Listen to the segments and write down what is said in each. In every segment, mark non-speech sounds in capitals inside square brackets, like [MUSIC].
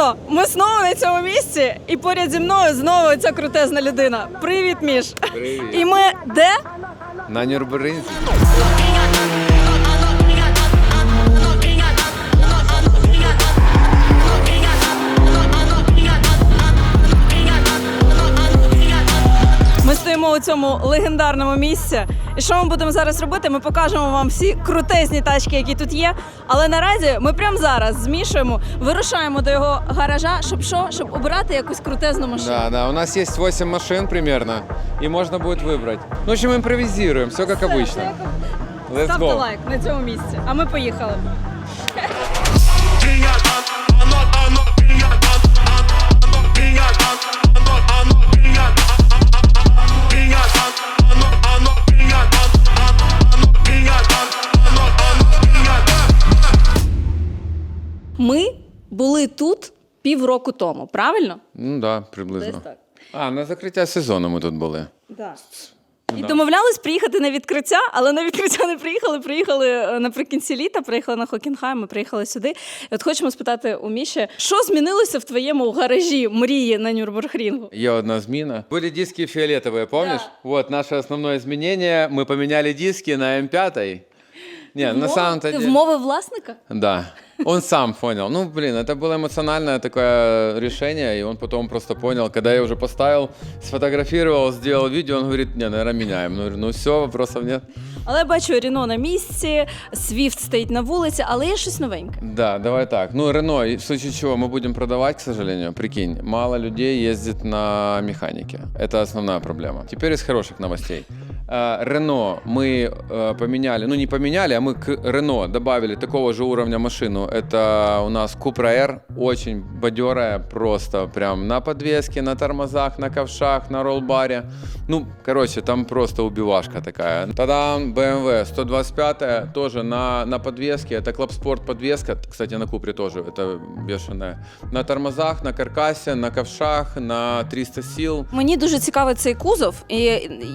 Що, ми знову на цьому місці, і поряд зі мною знову ця крутезна людина. Привіт, Міш! Привіт. І ми де? На Нюрнберзі. Ми стоїмо у цьому легендарному місці. І що ми будемо зараз робити? Ми покажемо вам всі крутезні тачки, які тут є. Але наразі ми прямо зараз змішуємо, вирушаємо до його гаража, щоб що? Щоб обирати якусь крутезну машину. Да, да, у нас є 8 машин примерно, і можна буде вибрати. Ну, общем, импровизируем, все як обычно. Let's Ставте go. лайк на цьому місці. А ми поїхали. Ми були тут півроку тому, правильно? Ну да, приблизно. Десь так. А, на закриття сезону ми тут були. Да. Ну І да. домовлялись приїхати на відкриття, але на відкриття не приїхали. Приїхали е, наприкінці літа, приїхали на Хокінхайм, ми приїхали сюди. І от хочемо спитати у Міші, що змінилося в твоєму гаражі мрії на Нюрбургрінгу? Є одна зміна. Были диски фиолетовые, помнишь? Вот, наше основное изменение. Мы поменяли диски на М5. Не, на самом-то Ти деле... вмови власника? Да. Он сам понял. Ну, блин, это было эмоциональное такое решение, и он потом просто понял, когда я уже поставил, сфотографировал, сделал видео, он говорит, не, наверное, меняем. Ну, говорю, ну все, вопросов нет. Але я бачу Ріно на місці, Свіфт стоїть на вулиці, але є щось новеньке. Да, давай так. Ну, Рено, в случае чего мы будем продавать, к сожалению, прикинь, мало людей ездит на механике. Это основная проблема. Теперь из хороших новостей. А, Рено мы э, поменяли, ну не поменяли, а мы к Рено добавили такого же уровня машину. Это у нас Cupra R, очень бодерая, просто прям на подвеске, на тормозах, на ковшах, на роллбаре. Ну, короче, там просто убивашка такая. Тогда BMW 125 тоже на, на подвеске. Это Club Sport подвеска. Кстати, на Купре тоже это бешеная. На тормозах, на каркасе, на ковшах, на 300 сил. Мені дуже цікавий цей кузов, і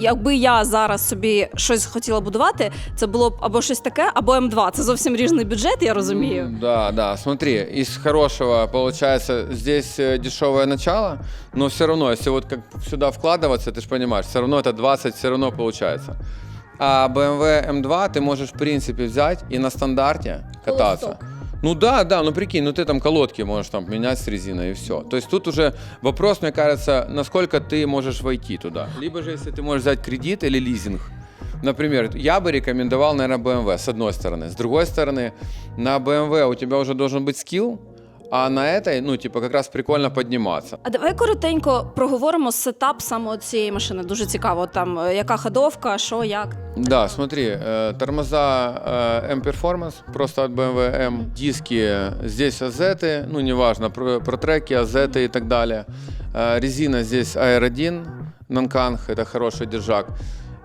якби я зараз собі щось хотіла будувати, це було б або щось таке, або М2. Це зовсім різний бюджет, я розумію. Да, да, смотри, из хорошего получается здесь э, дешевое начало, но все равно, если вот как сюда вкладываться, ты же понимаешь, все равно это 20 все равно получается. А BMW M2 ты можешь в принципе взять и на стандарте кататься. Колосок. Ну да, да, ну прикинь, ну ты там колодки можешь там менять с резиной и все. То есть тут уже вопрос, мне кажется, насколько ты можешь войти туда. Либо же если ты можешь взять кредит или лизинг. Например, я бы рекомендовал, наверное, BMW с одной стороны. С другой стороны, на BMW у тебя уже должен быть скилл, а на этой, ну, типа, как раз прикольно подниматься. А давай коротенько проговоримо сетап саме цієї машини. Дуже цікаво, там е, яка ходовка, що, як. Да, смотри, э, тормоза э, M-Performance, просто от BMW M, диски здесь азеты, ну, неважно, про, про треки, азеты и так далее. Э, резина здесь Air 1, Нанканг, это хороший держак.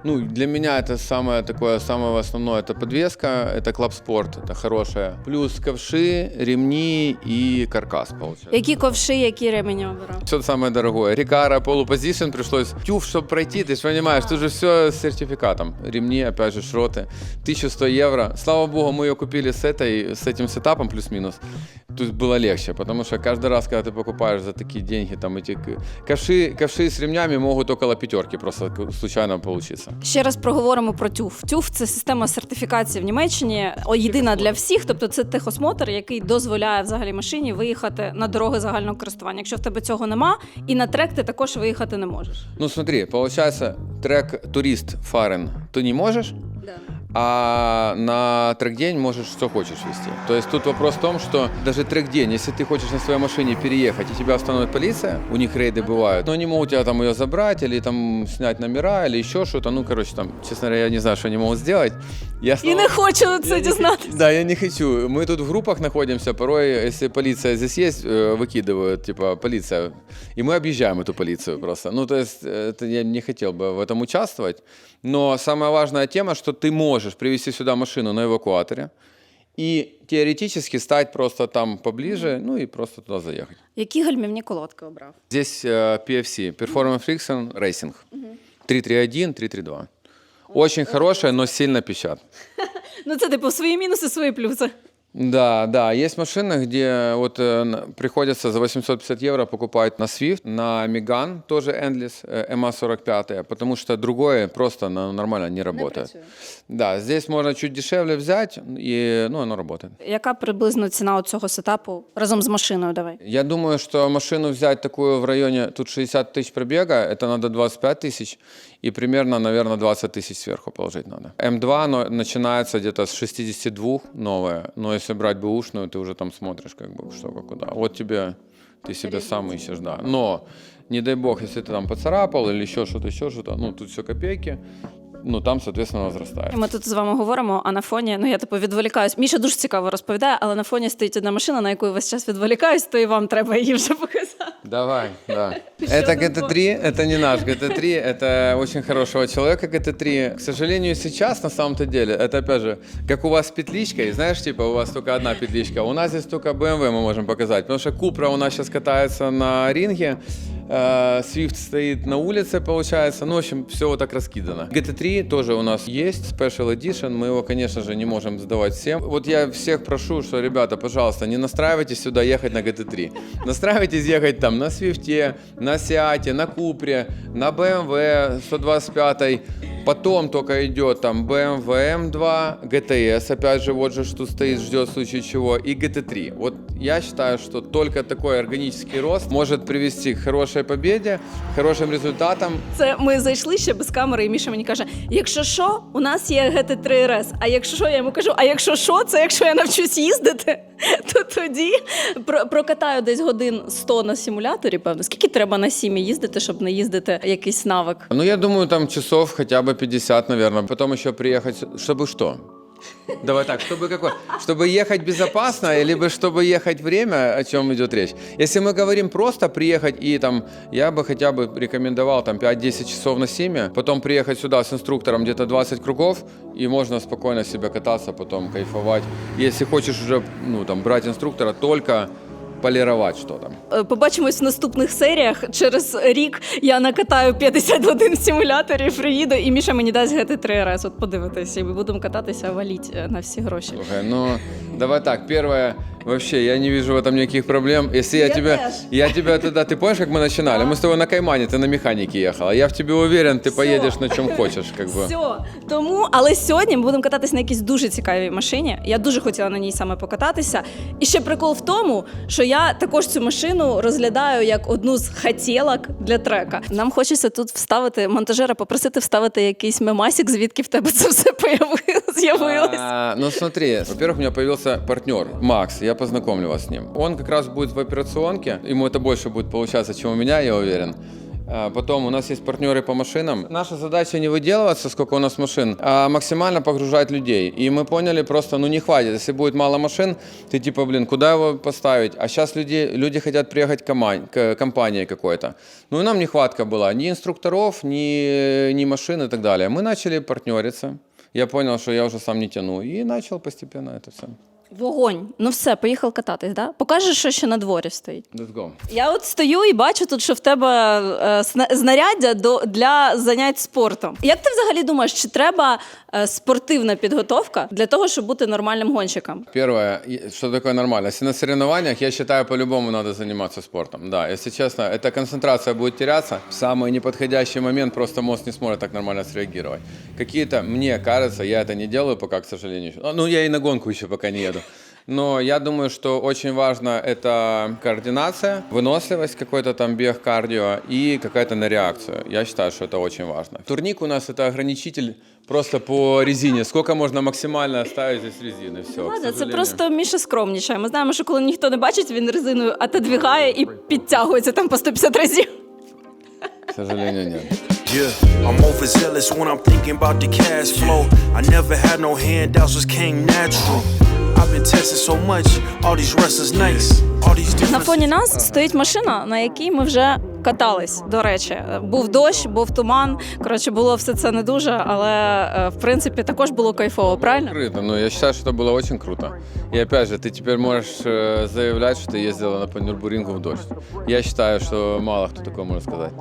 Ну, для меня это самое такое, самое основное, это подвеска, это Club Sport, это хорошая. Плюс ковши, ремни и каркас, получается. Які ковши, які ремені обирав? Все самое дорогое. Рикара, полупозишн пришлось. Тюф, чтобы пройти, ты же понимаешь, тут же все с сертификатом. Ремни, опять же, шроты. 1100 евро. Слава богу, мы ее купили с, этой, с этим сетапом плюс-минус. Тут было легче, потому что каждый раз, когда ты покупаешь за такие деньги, там эти к- ковши, ковши с ремнями могут около пятерки просто к- случайно получиться. Ще раз проговоримо про ТЮФ. ТЮФ це система сертифікації в Німеччині, о, єдина для всіх. Тобто це техосмотр, який дозволяє взагалі машині виїхати на дороги загального користування. Якщо в тебе цього нема, і на трек ти також виїхати не можеш. Ну смотри, получается, трек турист фарен ты не можешь, а на трек-день можешь что хочешь вести. То есть тут вопрос в том, что даже трек-день, если ты хочешь на своей машине переехать, и тебя остановит полиция, у них рейды бывают, но они могут тебя там ее забрать, или там снять номера, или еще что-то. Ну, короче, там, честно говоря, я не знаю, что они могут сделать. Я І слава не хочу це дізнатися. да, я не хочу. Мы тут в группах находимся. Порой, если полиция здесь есть, э, выкидывают, типа, полиция. И мы объезжаем эту полицию просто. Ну, то есть, э, это я не хотел бы в этом участвовать. Но самая важная тема, что ты можешь привезти сюда машину на эвакуаторе и теоретически стать просто там поближе, ну и просто туда заехать. Які гальмівні колодки обрав? Здесь э, PFC, Performance Friction Racing. 331, 332. Очень хорошая, но сильно пищат. [LAUGHS] Ну це типу свої мінуси, свої плюси. Да, да, есть машины, где вот э, н- приходится за 850 евро покупать на Swift, на Megane, тоже Endless, э, MA45, потому что другое просто ну, нормально не работает. да, здесь можно чуть дешевле взять, и ну, оно работает. Яка приблизно ціна у цього сетапу разом з машиною? Давай. Я думаю, что машину взять такую в районе, тут 60 тысяч пробега, это надо 25 тысяч, и примерно, наверное, 20 тысяч сверху положить надо. М2 но, начинается где-то с 62 новая, но если брать бэушную, ты уже там смотришь, как бы, что как куда. Вот тебе, ты себе сам ищешь, да. Но, не дай бог, если ты там поцарапал или еще что-то, еще что-то, ну, тут все копейки, ну, там, соответственно, возрастает. Ми тут з вами говоримо, а на фоні, ну я типу відволікаюсь. Міша дуже цікаво розповідає, але на фоні стоїть одна машина, на яку я весь час відволікаюсь, то і вам треба її вже показати. Давай, да. Это GT3, это не наш GT3, это очень хорошего человека GT3. К сожалению, сейчас на самом-то деле, это опять же, как у вас с петличкой, знаешь, типа у вас только одна петличка, у нас здесь только BMW мы можем показать, потому что Купра у нас сейчас катается на ринге, э, Swift стоит на улице, получается, ну, в общем, все вот так раскидано. GT3 тоже у нас есть, Special Edition, мы его, конечно же, не можем сдавать всем. Вот я всех прошу, что, ребята, пожалуйста, не настраивайтесь сюда ехать на GT3. Настраивайтесь ехать там на Свифте, на Сиате, на Купре, на BMW 125 Потом только идет там BMW M2, GTS, опять же, вот же что стоит, ждет в случае чего, и GT3. Вот я считаю, что только такой органический рост может привести к хорошей победе, к хорошим результатам. Це ми зайшли ще без камери, і Міша мені каже: якщо що, у нас є GT3 RS. А якщо що, я йому кажу, а якщо що, це якщо я навчусь їздити, [LAUGHS] то тоді про- прокатаю десь годин 100 на симуляторі, певно. Скільки треба на сімі їздити, щоб не їздити якийсь навик? Ну, я думаю, там часов хотя бы 50, наверное. Потом еще приехать, чтобы что? Давай так, чтобы какой? Чтобы ехать безопасно, либо чтобы ехать время, о чем идет речь. Если мы говорим просто приехать и там, я бы хотя бы рекомендовал там 5-10 часов на симе, потом приехать сюда с инструктором где-то 20 кругов, и можно спокойно себе кататься, потом кайфовать. Если хочешь уже, ну там, брать инструктора, только полировать что-то. Е, Побачимось в наступних серіях. Через рік я накатаю 50 годин в симуляторі, приїду, і Міша мені дасть гети три раз. От подивитися, і ми будемо кататися, валіть е, на всі гроші. Слухай, ну давай так, первое, вообще, я не вижу в этом никаких проблем. Если я, Я тебя, тоже. я тебя туда, ты помнишь, как мы начинали? Мы с тобой на Каймане, ты на механике ехала. Я в тебе уверен, ты поедешь на чем хочешь, как бы. Все. Тому, але сьогодні ми будемо кататись на якійсь дуже цікавій машині. Я дуже хотіла на ній саме покататися. І ще прикол в тому, що я також цю машину розглядаю як одну з хотілок для трека. Нам хочеться тут вставити монтажера, попросити вставити якийсь мемасік, звідки в тебе це все появи- З'явилось. А, ну смотри, во-первых, у меня появился партнер Макс, я познакомлю вас с ним. Он как раз будет в операционке, ему это больше будет получаться, чем у меня, я уверен. А, Потом у нас есть партнеры по машинам. Наша задача не выделываться, сколько у нас машин, а максимально погружать людей. И мы поняли просто, ну не хватит. Если будет мало машин, ты типа, блин, куда его поставить? А сейчас люди, люди хотят приехать к компании какой-то. Ну и нам нехватка была ни инструкторов, ни, ни машин и так далее. Мы начали партнериться. Я понял, что я уже сам не тяну. И начал постепенно это все. Вогонь. Ну все, поїхав кататись, да? Покажеш, що ще на дворі стоїть. Let's go. Я от стою і бачу тут, що в тебе е, сна- знаряддя до, для занять спортом. Як ти взагалі думаєш, чи треба е, спортивна підготовка для того, щоб бути нормальним гонщиком? Первое, и- что такое нормально? Если на соревнованиях, я считаю, по-любому надо заниматься спортом. Да, если честно, эта концентрация будет теряться. В самый неподходящий момент просто мозг не сможет так нормально среагировать. Какие-то, мне кажется, я это не делаю пока, к сожалению. еще. Ну, я и на гонку еще пока не еду. Но я думаю, что очень важно это координация, выносливость, какой-то там бег, кардио и какая-то на реакцию. Я считаю, что это очень важно. Турник у нас это ограничитель просто по резине. Сколько можно максимально оставить здесь резины? Все. Ладно, це просто Міша скромнічає. Ми знаємо, що коли ніхто не бачить, він резиною отодвігає і підтягується там по 150 разів. К сожалению, нет. Yeah, I'm overzealous when I'm thinking about the cash flow. I never had no handouts, just came natural. I've been testing so much, all these wrestlers nice, all these different. На фоні нас стоїть машина, на якій ми вже катались. До речі, був дощ, був туман. Коротше, було все це не дуже, але е, в принципі також було кайфово, правильно? Круто. Ну, я считаю, что это было очень круто. И опять же, ты теперь можешь э, заявлять, что ты ездила на Нюрбурингу в дождь. Я считаю, что мало кто такое может сказать.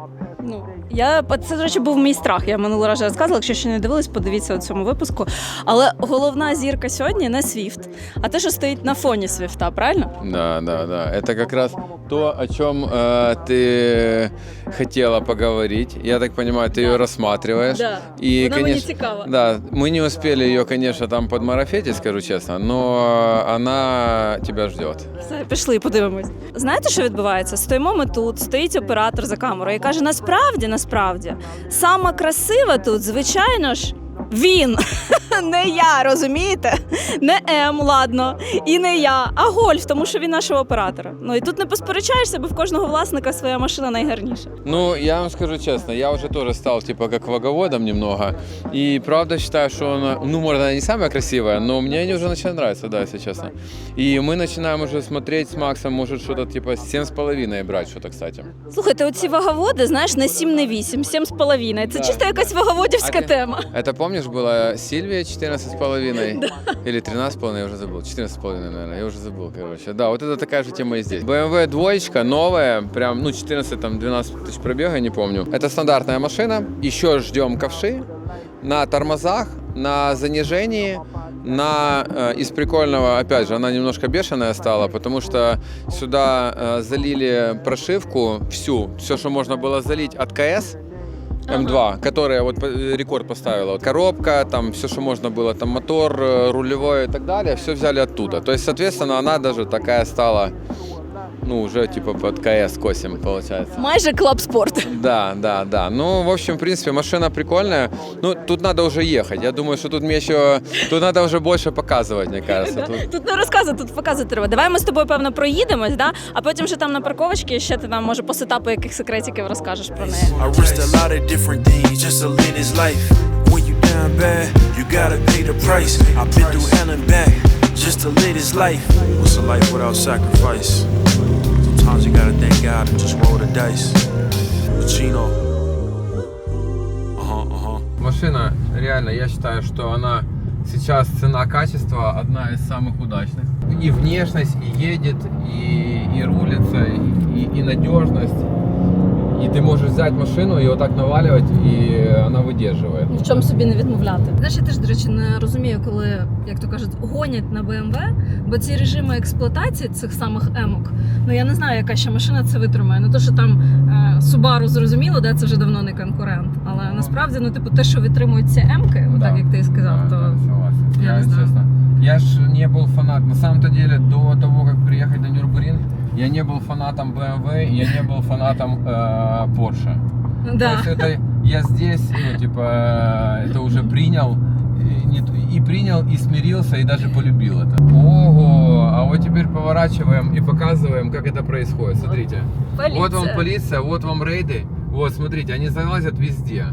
Ну Я це, до речі, був мій страх. Я минулий раз вже розказувала. Якщо ще не дивились, подивіться у цьому випуску. Але головна зірка сьогодні не Свіфт, а те, що стоїть на фоні Свіфта, правильно? Да, да, да. Это как раз то, о чем э, ты хотела поговорить. Я так понимаю, ты ее рассматриваешь. Да. И, Вона мені конечно, цікава. Да, мы не успели ее, конечно, там подмарафетить, скажу честно, но она тебя ждет. Все, пішли, подивимось. Знаєте, що відбувається? Стоїмо ми тут, стоїть оператор за камерою і каже: насправді, насправді, сама красива тут, звичайно ж. Він, [LAUGHS] не я, розумієте? Не М, ладно, і не я, а гольф, тому що він нашого оператора. Ну і тут не посперечаєшся, бо в кожного власника своя машина найгарніша. Ну, я вам скажу честно, я уже тоже стал типа как ваговодом немного. И правда считаю, что она, ну, может, она не самая красивая, но мне они уже начинают нравиться, да, если честно. И мы начинаем уже смотреть с Максом, может, что-то типа 7,5 брать что-то, кстати. Слухайте, оці ваговоди, знаєш, не 7, не 8, 7,5. Це чисто якась ваговодівська тема. Это помнишь, была Сильвия 14,5 или 13,5, я уже забыл. 14,5, наверное, я уже забыл, короче. Да, вот это такая же тема и здесь. BMW двоечка, новая, прям, ну, 14, там, 12 тысяч пробега, не помню. Это стандартная машина. Еще ждем ковши на тормозах, на занижении, на э, из прикольного, опять же, она немножко бешеная стала, потому что сюда э, залили прошивку всю, все, что можно было залить от КС, М2, которая вот по- рекорд поставила. Коробка, там все, что можно было, там мотор, э, рулевой и так далее, все взяли оттуда. То есть, соответственно, она даже такая стала, ну, уже типа под КС косим, получается. Майже клаб спорт. Да, да, да. Ну, в общем, в принципе, машина прикольная. Ну, тут надо уже ехать. Я думаю, что тут мне еще... Тут надо уже больше показывать, мне кажется. [LAUGHS] Тут- Тут не розказувати, тут показувати треба. Давай ми з тобою, певно, проїдемось, да? а потім ще там на парковочці ще ти нам, може, по сетапу яких секретиків розкажеш про неї. I risked a lot of different things just to live this life. When you down bad, you gotta pay the price. I've been through hell and back just to live this life. What's a life without sacrifice? Sometimes you gotta thank God and just roll the dice. Pacino. Uh uh. Машина, реально, я считаю, что она сейчас цена-качество одна из самых удачных. И внешность, и едет, и, и рулится, и, и надежность. И ты можешь взять машину и вот так наваливать, и она выдерживает. Ні в чому собі не відмовляти. Знаєш, я теж, до речі, не розумію, коли, як то кажуть, гонять на BMW, бо ці режими експлуатації цих самих емок, ну я не знаю, яка ще машина це витримає. Не то, що там е, Subaru зрозуміло, де це вже давно не конкурент. Але насправді, ну, типу, те, що витримують ці емки, отак як ти сказав, Да, то да, согласен. я Я, не знаю. честно, я ж не был фанат. На самом-то деле, до того, как приехать на Нюрбуринг, я не был фанатом BMW, я не был фанатом э, Porsche. То да. есть это я здесь, ну, типа, э, это уже принял, и, и принял, и смирился, и даже полюбил это. Ого, а вот теперь поворачиваем и показываем, как это происходит. Смотрите. Вот вам полиция, вот вам рейды. Вот, смотрите, они залазят везде.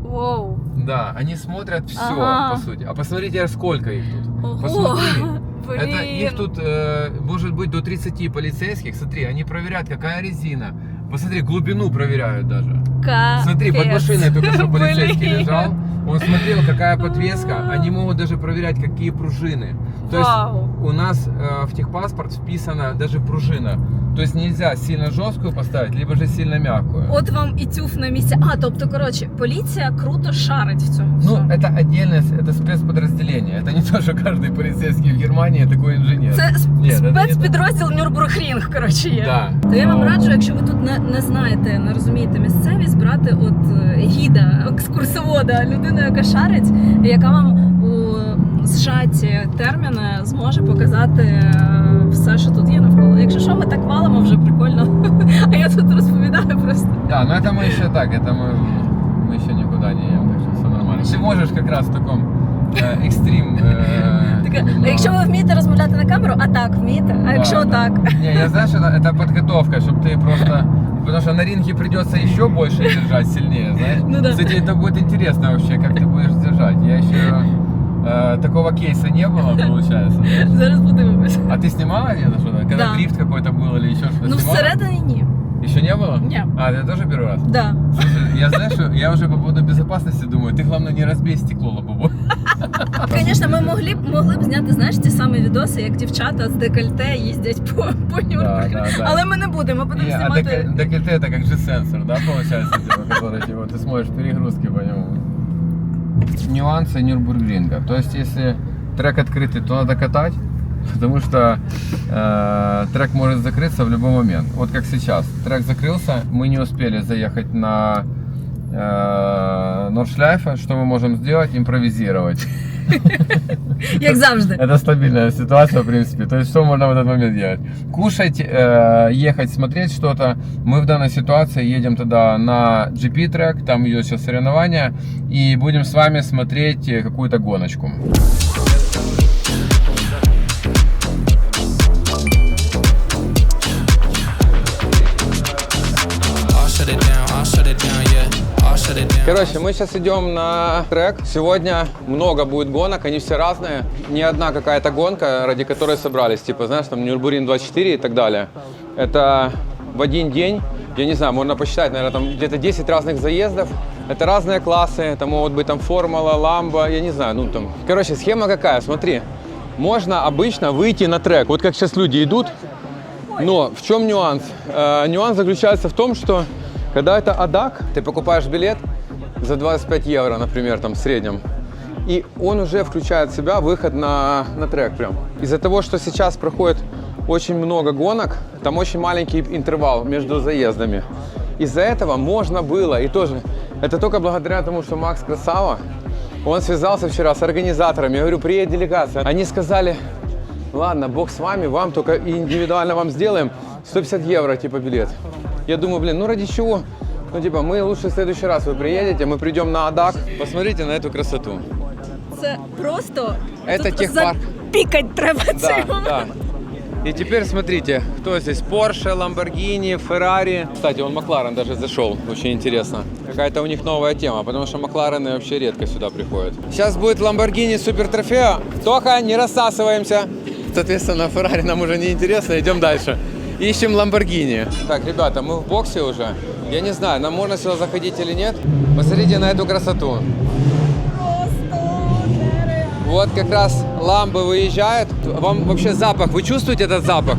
Воу. Да, они смотрят все, Ага. по сути. А посмотрите, сколько их тут. Ого. Посмотри. Блін. Это их тут э, может быть до 30 полицейских. Смотри, они проверяют, какая резина. Посмотри, глубину проверяют даже. Капець. Смотри, под машиной только что полицейский Блін. лежал. Он смотрел, какая подвеска. Они могут даже проверять, какие пружины. То есть Вау. у нас э, в техпаспорт вписана даже пружина. То есть нельзя сильно жесткую поставить, либо же сильно мягкую. От вам і тюф на місці. А, тобто, коротше, поліція круто шарить в цьому. Ну, всьому. это отдельное, это спецподразделение. Это не то, [LAUGHS] что каждый полицейский в Германии такой инженер. Це Ні, це не спецпідрозділ Нюрбургрінг, коротше, є. Да. То я вам Ну. раджу, якщо ви тут не, не знаєте, не розумієте місцевість, брати от е, гіда, екскурсовода, людину, яка шарить, яка вам у зжаті терміни зможе показати е, все, що тут є навколо. Якщо що, ми так валимо вже прикольно. [LAUGHS] А я тут розповідаю просто. Да, но это мы еще так, это мы, мы еще никуда не едем, так что все нормально. Ты можешь как раз в таком э, экстрим. э, Таке, немного. а якщо ви вмієте розмовляти на камеру, а так вмієте. А Да, якщо да. так, Не, я знаешь, это, это подготовка, чтобы ты просто... Потому что на ринге придется еще больше держать, сильнее, знаешь? Ну да. Кстати, это будет интересно вообще, как ты будешь держать. Я еще... э, такого кейса не было, [LAUGHS] получается. знаешь? зараз подивимось. А ты снимала где-то что-то? Когда Да. дрифт какой-то был или еще что-то Ну снимала? всередині ні. Еще не было? Не. А, ты тоже первый раз? Да. Слушай, я знаешь, что я уже по поводу безопасности думаю, ты главное не разбей стекло лобовое. Звісно, ми могли б могли б зняти знаєш ті самі відоси, як дівчата з декольте їздять по, по Нюрнбергу. да, да. Але ми не будемо, будемо Не, а знімати. дек- декольте это как же сенсор, да, получается, типа, который типа, ты смотришь перегрузки по нему. Нюансы Нюрбургринга. То есть, если трек открытый, то надо катать, [LAUGHS] потому что э, трек может закрыться в любой момент. Вот как сейчас. Трек закрылся, мы не успели заехать на э, Нордшляйфа. Что мы можем сделать? Импровизировать. [LAUGHS] Як завжди. Это стабильная ситуация, в принципе. То есть, что можно в этот момент делать? Кушать, э, ехать, смотреть что-то. Мы в данной ситуации едем тогда на GP-трек, там идет сейчас соревнования, и будем с вами смотреть э, какую-то гоночку. Короче, мы сейчас идем на трек. Сегодня много будет гонок, они все разные. Не одна какая-то гонка, ради которой собрались. Типа, знаешь, там Нюрбурин 24 и так далее. Это в один день, я не знаю, можно посчитать, наверное, там где-то 10 разных заездов. Это разные классы, это могут быть там формула, ламба, я не знаю, ну там. Короче, схема какая, смотри. Можно обычно выйти на трек. Вот как сейчас люди идут, но в чем нюанс? Э, нюанс заключается в том, что когда это АДАК, ты покупаешь билет за 25 евро, например, там в среднем, и он уже включает в себя выход на, на трек прям. Из-за того, что сейчас проходит очень много гонок, там очень маленький интервал между заездами. Из-за этого можно было, и тоже, это только благодаря тому, что Макс Красава, он связался вчера с организаторами, я говорю, приедет делегация. Они сказали, Ладно, бог с вами, вам только индивидуально вам сделаем 150 евро, типа, билет. Я думаю, блин, ну ради чего? Ну, типа, мы лучше в следующий раз вы приедете, мы придем на АДАК. Посмотрите на эту красоту. Це просто Это тут техпарк. запікать треба цей Да, момент. да. И теперь смотрите, кто здесь? Porsche, Lamborghini, Ferrari. Кстати, он Макларен даже зашел, очень интересно. Какая-то у них новая тема, потому что Макларены вообще редко сюда приходят. Сейчас будет Lamborghini Супер Трофео. Тоха, не рассасываемся. Соответственно, Ferrari нам уже не интересно, идем дальше. Ищем Lamborghini. Так, ребята, мы в боксе уже. Я не знаю, нам можно сюда заходить или нет. Посмотрите на эту красоту. Вот как раз ламбы выезжают. Вам вообще запах, вы чувствуете этот запах?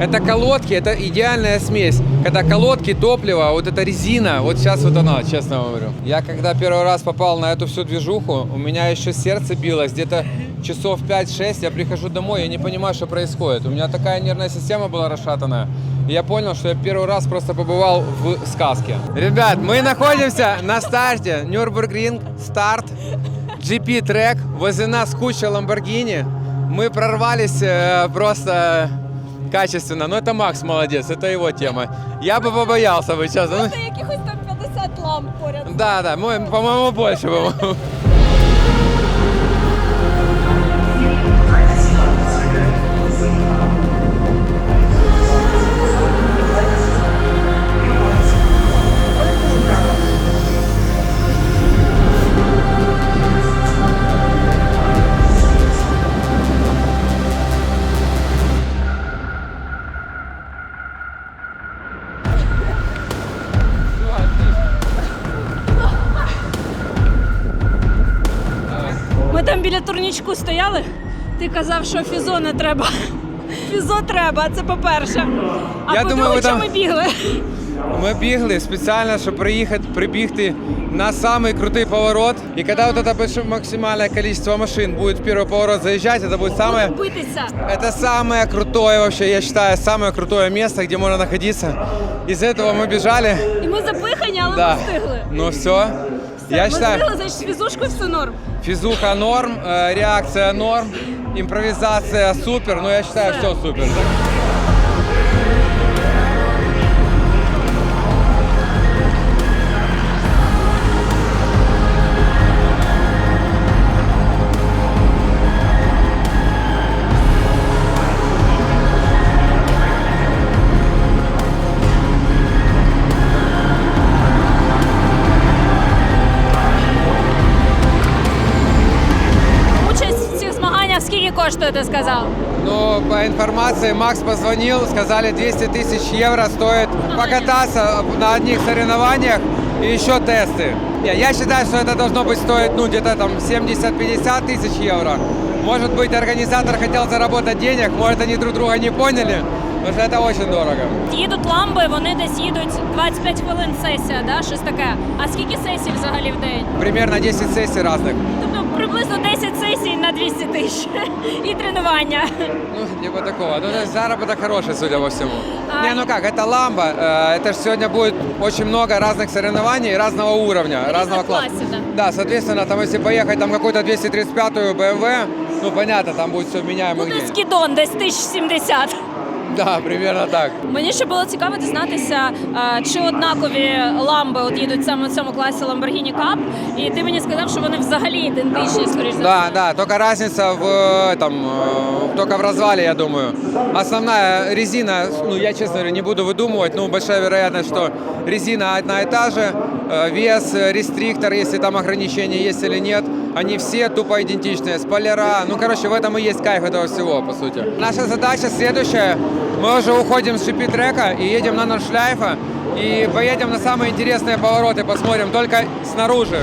Это колодки, это идеальная смесь. Когда колодки, топливо, вот эта резина, вот сейчас вот она, честно говорю. Я когда первый раз попал на эту всю движуху, у меня еще сердце билось, где-то часов 5-6, я прихожу домой, я не понимаю, что происходит. У меня такая нервная система была расшатанная. И я понял, что я первый раз просто побывал в сказке. Ребят, мы находимся на старте. Нюрбургринг, старт. GP-трек, возле нас куча Ламборгини. Мы прорвались э, просто качественно. Но это Макс молодец, это его тема. Я бы побоялся бы сейчас. Ну, Це якихось там 50 ламп поряд. да, да, по-моему, больше. По-моему. казав, що фізо не треба. Фізо треба, це по-перше. А Я по-друге, думаю, ви що там- ми бігли? Мы бігли специально, чтобы приехать, прибігти на самый крутой поворот. И когда вот это большое максимальное количество машин будет в первый поворот заезжать, это будет самое... Битися. Это самое крутое вообще, я считаю, самое крутое место, где можно находиться. Из этого мы бежали. І ми запихані, але Да. ми встигли. Ну все. Я ми считаю, встигли, значить, фізушку все норм. физуха норм, э, реакция норм, импровизация супер. но я считаю, все супер. Участь в цих змаганнях скільки коштує, ти сказав? Ну, по информации, Макс позвонил, сказали 200 тысяч евро стоит покататься на одних соревнованиях и еще тесты. Не, я считаю, что это должно быть стоить, ну, где-то там 70-50 тысяч евро. Может быть, организатор хотел заработать денег, может, они друг друга не поняли, потому что это очень дорого. Їдуть ламби, вони десь їдуть 25 хвилин сесія, да? щось таке. А скільки сесій взагалі в день? Примерно 10 сессий разных. Тобто приблизно 10 сесій на 200 тисяч і тренування. Ну, типа такого. Ну, то есть заработок хороший, судя по всему. А, Не, ну как, это ламба. э, Это же сегодня будет очень много разных соревнований разного уровня, разного класса. классов, да. Да, соответственно, там если поехать там какую-то 235-ю BMW, ну понятно, там будет все вменяемо Буде где. скідон десь 1070. Да, примерно так. Мені ще було цікаво дізнатися, е, чи однакові ламби от їдуть саме в цьому класі Lamborghini Cup. І ти мені сказав, що вони взагалі ідентичні, скоріш за Да, все. да, только разница в э, этом, э, только в развале, я думаю. Основная резина, ну я честно говоря не буду выдумывать, но большая вероятность, что резина одна и та же, э, вес, э, рестриктор, если там ограничения есть или нет, они все тупо идентичные, спойлера, ну короче в этом и есть кайф этого всего, по сути. Наша задача следующая, Мы уже уходим с шипи трека и едем на наш шлейфа. И поедем на самые интересные повороты, посмотрим, только снаружи.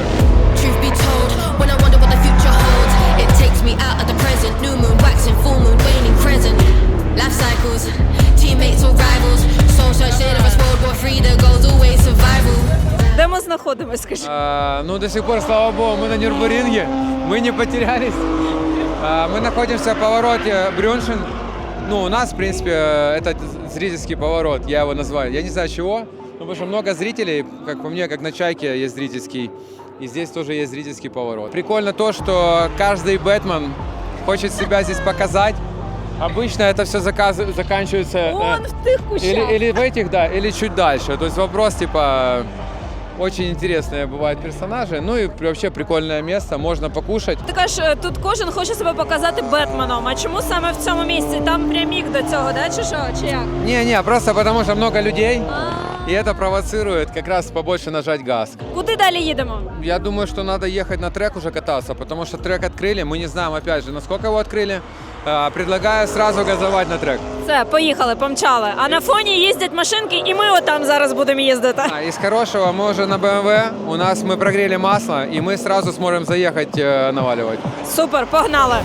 Де ми знаходимось, скажіть? А, ну, до сих пор, слава богу, мы на Нюрбуринге, мы не потерялись. А, мы находимся в повороте Брюншин, ну, у нас, в принципе, это зрительский поворот, я его назвал. Я не знаю чего, но потому что много зрителей, как по мне, как на Чайке есть зрительский. И здесь тоже есть зрительский поворот. Прикольно то, что каждый Бэтмен хочет себя здесь показать. Обычно это все заканчивается... э, Вон в тих кущах. или, или в этих, да, или чуть дальше. То есть вопрос типа очень интересные бывают персонажи. Ну и вообще прикольное место, можно покушать. Ти кажеш, е, тут кожен хоче себе показати Бетменом. А чому саме в цьому місці? Там прямік до цього, да? чи що? Чи як? Не-не, просто потому что много людей, и это провоцирует как раз побольше нажать газ. Куди далі їдемо? Я думаю, что надо ехать на трек уже кататься, потому что трек открыли, мы не знаем, опять же, насколько его открыли. А, Предлагаю сразу газовать на трек. Все, поїхали, помчали. А на фоні їздять машинки, і ми отам зараз будемо їздити. А, из хорошего мы уже на BMW, у нас мы прогрели масло, и мы сразу сможем заехать э, наваливать. Супер, погнали.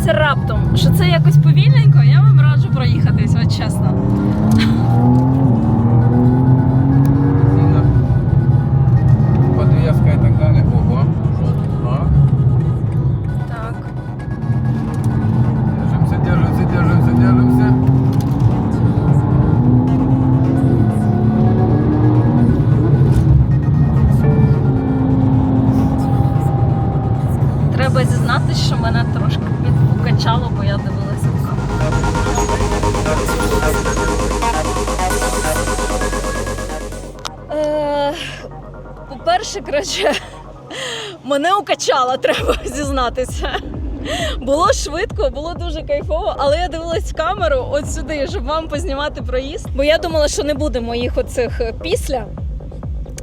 Здається раптом, що це якось повільненько, я вам раджу проїхатись, от чесно. мене укачало, [LAUGHS] треба зізнатися. Було швидко, було дуже кайфово, але я дивилась в камеру от сюди, щоб вам познімати проїзд. Бо я думала, що не буде моїх оцих е, після,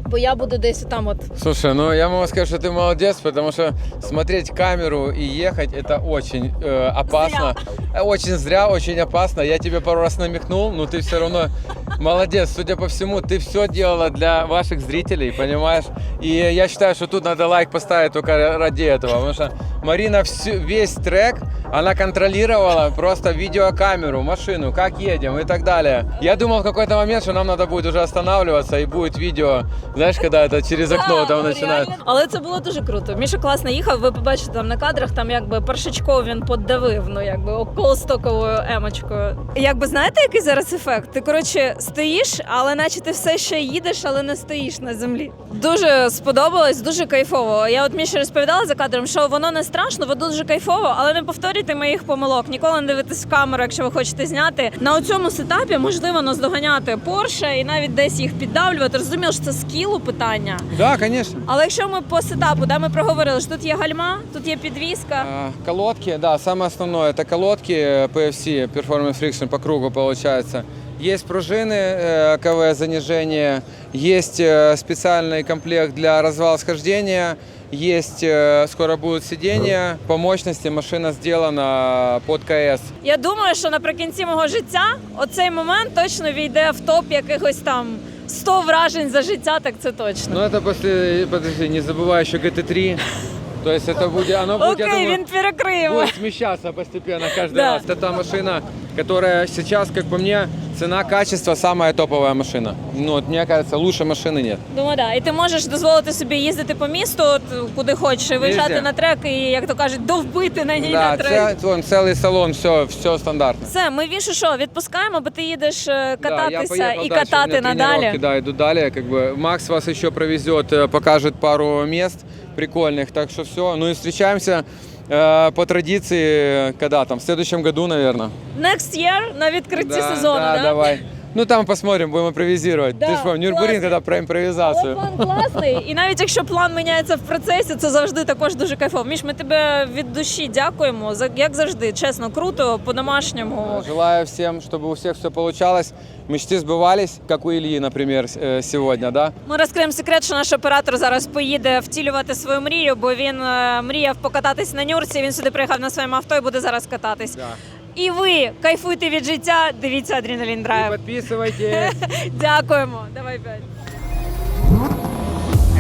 бо я буду десь там от Слушай, ну я могу сказать, что ты молодец, потому что смотреть камеру и ехать это очень э, опасно. Э, Очень зря, очень опасно. Я тебе пару раз намекнул, но ты все равно молодец. Судя по всему, ты все делала для ваших зрителей, понимаешь? И я считаю, что тут надо лайк поставить только ради этого, потому что Марина всю, весь трек, она контролировала просто видеокамеру, машину, как едем и так далее. Я думал в какой-то момент, что нам надо будет уже останавливаться и будет видео, знаешь, когда это через окно там начинает. Але це було дуже круто. Міша класно їхав. Ви побачите там на кадрах, там якби першачков він поддавив, ну якби околостоковою емочкою. Якби знаєте, який зараз ефект? Ти коротше стоїш, але наче ти все ще їдеш, але не стоїш на землі. Дуже сподобалось, дуже кайфово. Я от Міші розповідала за кадром, що воно не страшно, воно дуже кайфово, але не повторюйте моїх помилок. Ніколи не дивитесь в камеру, якщо ви хочете зняти. На цьому сетапі можливо наздоганяти Порше і навіть десь їх піддавлювати. Розуміло, що це скілу питання. Да, конечно. Але якщо ми по сетапу, де ми проговорили, що тут є гальма, тут є підвіска. А, Колодки, да, самое основное, это колодки э, PFC, Performance Friction по кругу получается. Есть пружины э, КВ занижение, есть э, специальный комплект для развала схождения, есть, э, скоро будут сиденья. По мощности машина сделана под КС. Я думаю, що наприкінці мого життя оцей момент точно війде в топ якихось там 100 вражень за життя, так це точно. Но это после, подожди, не забывай еще GT3. То есть это будет, оно будет, я Окей, думаю, він перекриє. будет смещаться постепенно каждый Да. раз. Это та машина, которая сейчас, как по мне, цена, качество, самая топовая машина. Ну, вот, мне кажется, лучше машины нет. Думаю, да. І ти можеш дозволити собі їздити по місту, от, куди хочеш, і виїжджати Везде. на трек і, як то кажуть, довбити на ній Да, на трек. ця- вон, целый салон, все, все стандартно. Все, ми вішу що, відпускаємо, бо ти їдеш е, Да, я кататися поехал і дальше, у катати меня тренировки, надалі. Да, иду далее. Как бы Макс вас еще провезет, э, покажет пару мест прикольных. Так что все. Ну и встречаемся э, по традиции, когда там, в следующем году, наверное. Next year на відкритті сезону, да, да? давай. Ну там посмотрим, будем импровизировать. Да, Ты же помнишь, Нюрбурин, классно. когда про импровизацию. Але план класний. І навіть якщо план міняється в процесі, це завжди також дуже кайфово. Міш, ми тебе від душі дякуємо. За як завжди, чесно, круто, по-домашньому. Желаю всем, чтобы у всех все получалось, мечты сбывались, как у Ильи, например, с- э, сегодня, да? Ми розкриємо секрет, що наш оператор зараз поїде втілювати свою мрію, бо він е, мріяв покататись на нюрці. Він сюди приїхав на своєму авто і буде зараз кататись. Да. І ви кайфуйте від життя. Дивіться адреналін И драйв. подписывайтесь. [LAUGHS] Дякуємо. Давай п'ять.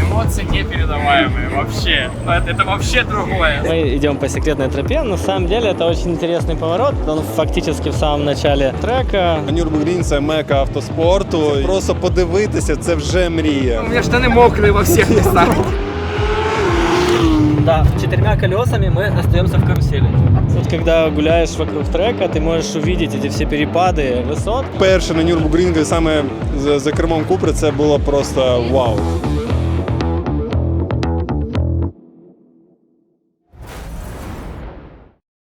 Эмоции непередаваемые вообще. Ну, Это, это вообще другое. Мы идем по секретной тропе. На самом деле это очень интересный поворот. Он фактически в самом начале трека. Нюрбургрін це мека автоспорту. Просто подивитися, це вже мрія. У меня штаны мокрые во всех местах. Да, четырьмя колесами мы остаемся в карусели. Вот когда гуляешь вокруг трека, ты можешь увидеть эти все перепады высот. Перше на Нюрбургрінгі саме за, за кермом Купри це було просто вау.